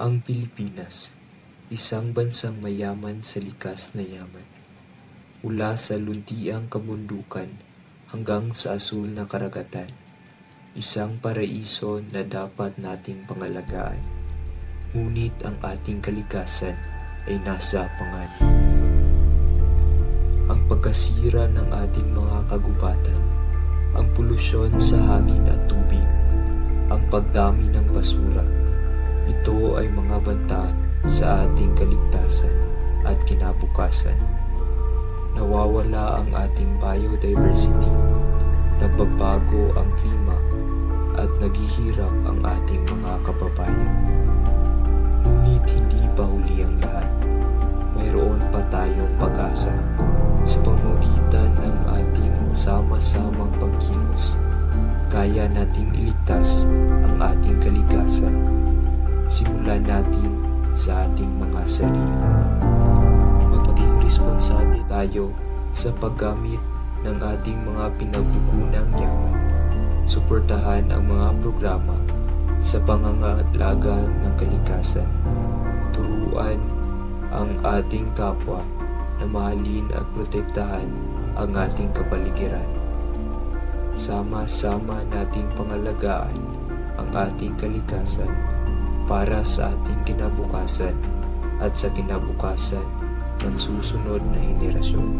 Ang Pilipinas, isang bansang mayaman sa likas na yaman. Mula sa luntiang kamundukan hanggang sa asul na karagatan, isang paraiso na dapat nating pangalagaan. Ngunit ang ating kalikasan ay nasa panganib. Ang pagkasira ng ating mga kagubatan, ang polusyon sa hangin at tubig, ang pagdami ng basura, ito ay mga banta sa ating kaligtasan at kinabukasan. Nawawala ang ating biodiversity, nagbabago ang klima at naghihirap ang ating mga kababayan. Ngunit hindi pa huli ang lahat. Mayroon pa tayong pag-asa sa pamamagitan ng ating sama-samang pagkilos. Kaya nating iligtas ang ating kalikasan simulan natin sa ating mga sarili. Maging responsable tayo sa paggamit ng ating mga pinagkukunang yaman. Suportahan ang mga programa sa pangangalaga ng kalikasan. Turuan ang ating kapwa na mahalin at protektahan ang ating kapaligiran. Sama-sama nating pangalagaan ang ating kalikasan para sa ating kinabukasan at sa kinabukasan ng susunod na henerasyon.